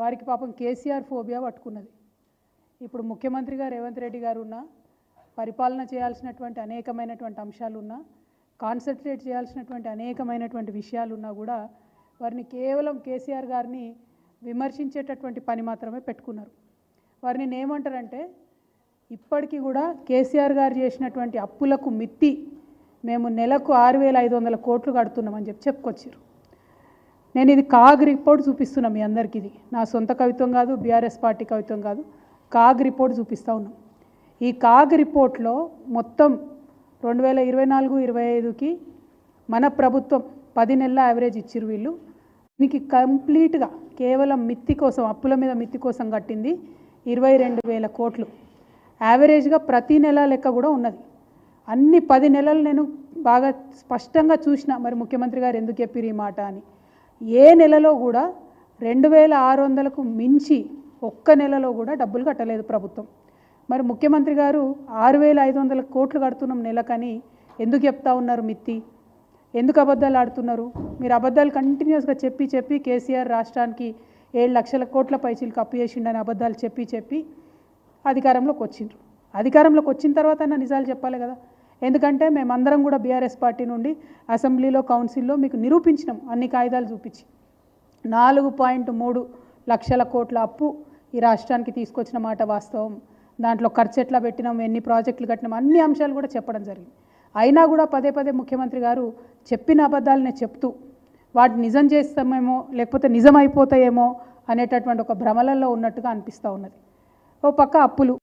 వారికి పాపం కేసీఆర్ ఫోబియా పట్టుకున్నది. ఇప్పుడు ముఖ్యమంత్రి గారు రేవంత్ రెడ్డి గారు ఉన్నా పరిపాలన చేయాల్సినటువంటి అనేకమైనటువంటి అంశాలున్నా కాన్సన్ట్రేట్ చేయాల్సినటువంటి అనేకమైనటువంటి విషయాలు ఉన్నా కూడా వారిని కేవలం కేసీఆర్ గారిని విమర్శించేటటువంటి పని మాత్రమే పెట్టుకున్నారు. వారిని ఏమంటారంటే ఇప్పటికీ కూడా కేసీఆర్ గారు చేసినటువంటి అప్పులకు మిత్తి మేము నెలకు ఆరు వేల ఐదు వందల కోట్లు కడుతున్నామని చెప్పి చెప్పుకొచ్చారు. నేను ఇది కాగ్ రిపోర్ట్ చూపిస్తున్నా మీ అందరికీ ఇది. నా సొంత కవిత్వం కాదు బీఆర్ఎస్ పార్టీ కవిత్వం కాదు. కాగ్ రిపోర్ట్ చూపిస్తూ ఉన్నాం. ఈ కాగ్ రిపోర్ట్లో మొత్తం రెండు వేల ఇరవై నాలుగు ఇరవై ఐదుకి మన ప్రభుత్వం పది నెలల యావరేజ్ ఇచ్చిరు వీళ్ళు. దీనికి కంప్లీట్గా కేవలం మిత్తి కోసం అప్పుల మీద మిత్తి కోసం కట్టింది ఇరవై రెండు వేల కోట్లు. యావరేజ్గా ప్రతి నెల లెక్క కూడా ఉన్నది. అన్ని పది నెలలు నేను బాగా స్పష్టంగా చూసిన మరి ముఖ్యమంత్రి గారు ఎందుకు చెప్పిరు ఈ మాట అని. ఏ నెలలో కూడా రెండు వేల ఆరు వందలకు మించి ఒక్క నెలలో కూడా డబ్బులు కట్టలేదు ప్రభుత్వం. మరి ముఖ్యమంత్రి గారు ఆరు వేల ఐదు వందల కోట్లు కడుతున్నాం నెలకని ఎందుకు చెప్తా ఉన్నారు మిత్తి? ఎందుకు అబద్ధాలు ఆడుతున్నారు? మీరు అబద్ధాలు కంటిన్యూస్గా చెప్పి చెప్పి కేసీఆర్ రాష్ట్రానికి ఏడు లక్షల కోట్ల పైచీలకు అప్పు చేసిండని అబద్ధాలు చెప్పి చెప్పి అధికారంలోకి వచ్చిండ్రు. అధికారంలోకి వచ్చిన తర్వాత అన్న నిజాలు చెప్పాలి కదా. ఎందుకంటే మేమందరం కూడా బీఆర్ఎస్ పార్టీ నుండి అసెంబ్లీలో కౌన్సిల్లో మీకు నిరూపించినాం అన్ని కాగితాలు చూపించి. నాలుగు పాయింట్ మూడు లక్షల కోట్ల అప్పు ఈ రాష్ట్రానికి తీసుకొచ్చిన మాట వాస్తవం. దాంట్లో ఖర్చు ఎట్లా పెట్టినాం ఎన్ని ప్రాజెక్టులు కట్టినాం అన్ని అంశాలు కూడా చెప్పడం జరిగింది. అయినా కూడా పదే పదే ముఖ్యమంత్రి గారు చెప్పిన అబద్ధాలనే చెప్తూ వాటిని నిజం చేస్తామేమో లేకపోతే నిజం అయిపోతాయేమో అనేటటువంటి ఒక భ్రమలలో ఉన్నట్టుగా అనిపిస్తూ ఉన్నది. ఓ పక్క అప్పులు.